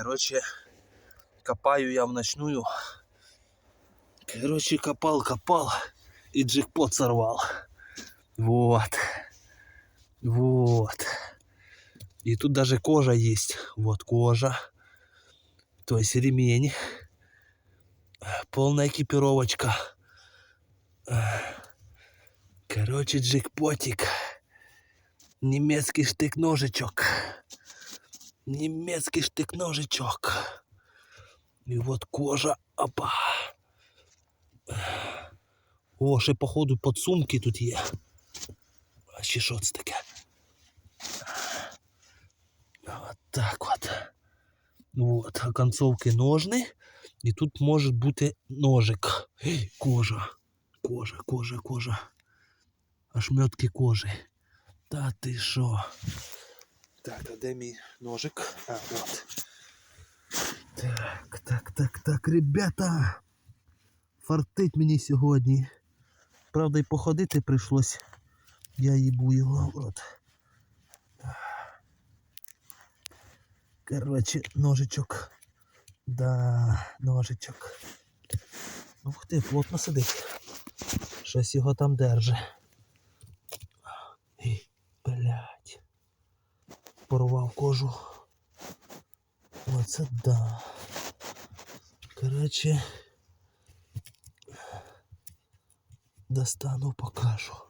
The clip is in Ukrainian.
Короче, копаю я в ночную. Короче, копал, копал и джекпот сорвал. Вот. Вот. И тут даже кожа есть. Вот кожа. То есть ремень. Полная экипировочка. Короче, джекпотик. Немецкий штык-ножичок. Немецкий штык-ножичок. І от кожа. Опа. О, ще походу подсумки тут є. А ще що це таке? От так от. Вот, концовки ножни. І тут може бути ножик. Гей, Кожа. Кожа, кожа, кожа. Ошметки кожи. Та ти що? Так, а де мій ножик? А, от. Так, так, так, так, ребята. Фартить мені сьогодні. Правда, і походити прийшлось. Я їбу його. От. Короче, ножичок. Да, ножичок. Ух ти, плотно сидить. Щось його там держи. Ей, блядь. Порвав кожу. Оце да. Короче. Достану, покажу.